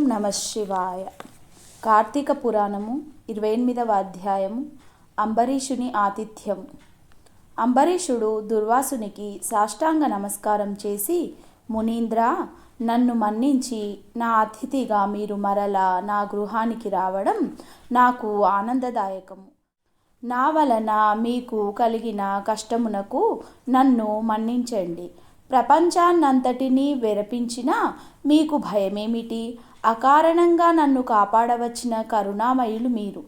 ఓం నమ శివాయ. కార్తీక పురాణము ఇరవై ఎనిమిదవ అధ్యాయము. అంబరీషుని ఆతిథ్యం అంబరీషుడు దుర్వాసునికి సాష్టాంగ నమస్కారం చేసి మునీంద్ర నన్ను మన్నించి నా అతిథిగా మీరు మరలా నా గృహానికి రావడం నాకు ఆనందదాయకము. నా వలన మీకు కలిగిన కష్టమునకు నన్ను మన్నించండి. ప్రపంచాన్నంతటినీ వెరపించిన మీకు భయమేమిటి? అకారణంగా నన్ను కాపాడవచ్చిన కరుణామయులు మీరు.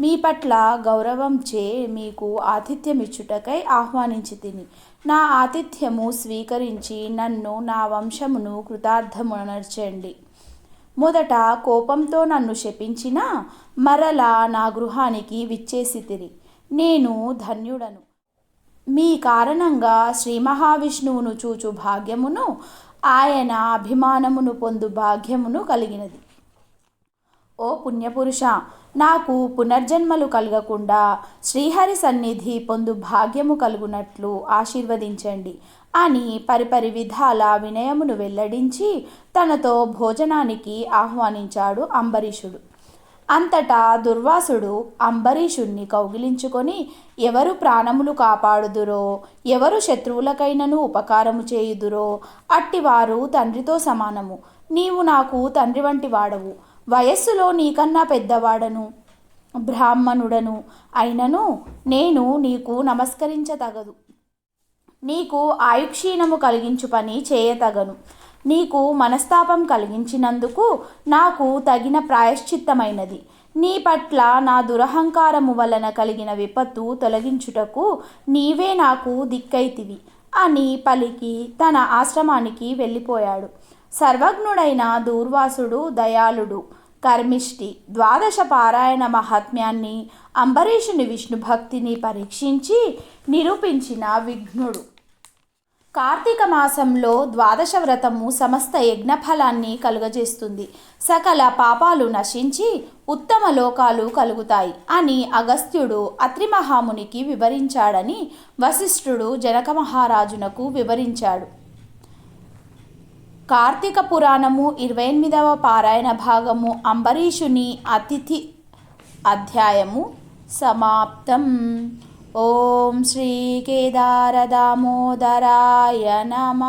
మీ పట్ల గౌరవంచే మీకు ఆతిథ్యమిచ్చుటకై ఆహ్వానించి తిని. నా ఆతిథ్యము స్వీకరించి నన్ను నా వంశమును కృతార్థమునర్చండి. మొదట కోపంతో నన్ను శపించిన మరలా నా గృహానికి విచ్చేసి తిరి. నేను ధన్యుడను. మీ కారణంగా శ్రీ మహావిష్ణువును చూచు భాగ్యమును ఆయన అభిమానమును పొందు భాగ్యమును కలిగినది. ఓ పుణ్యపురుష నాకు పునర్జన్మలు కలగకుండా శ్రీహరి సన్నిధి పొందు భాగ్యము కలుగునట్లు ఆశీర్వదించండి అని పరిపరి విధాల వినయమును వెల్లడించి తనతో భోజనానికి ఆహ్వానించాడు అంబరీషుడు. అంతటా దుర్వాసుడు అంబరీషుణ్ణి కౌగిలించుకొని ఎవరు ప్రాణములు కాపాడుదురో ఎవరు శత్రువులకైనను ఉపకారము చేయుదురో అట్టివారు తండ్రితో సమానము. నీవు నాకు తండ్రి వంటి వాడవు. వయస్సులో నీకన్నా పెద్దవాడను బ్రాహ్మణుడను అయినను నేను నీకు నమస్కరించతగదు నీకు ఆయుక్షీణము కలిగించు పని చేయతగను. నీకు మనస్తాపం కలిగించినందుకు నాకు తగిన ప్రాయశ్చిత్తమైనది. నీ పట్ల నా దురహంకారము వలన కలిగిన విపత్తు తొలగించుటకు నీవే నాకు దిక్కైతివి అని పలికి తన ఆశ్రమానికి వెళ్ళిపోయాడు. సర్వజ్ఞుడైన దూర్వాసుడు దయాళుడు కర్మిష్టి ద్వాదశ పారాయణ మహాత్మ్యాన్ని అంబరీషుని విష్ణు భక్తిని పరీక్షించి నిరూపించిన విఘ్నుడు. కార్తీక మాసంలో ద్వాదశ వ్రతము సమస్త యజ్ఞఫలాన్ని కలుగజేస్తుంది. సకల పాపాలు నశించి ఉత్తమ లోకాలు కలుగుతాయి అని అగస్త్యుడు అత్రి మహామునికి వివరించాడని వశిష్ఠుడు జనక మహారాజునకు వివరించాడు. కార్తీక పురాణము ఇరవై ఎనిమిదవ పారాయణ భాగము అంబరీషుని అతిథి అధ్యాయము సమాప్తం. ఓం శ్రీ కేదారదామోదరాయ నమ.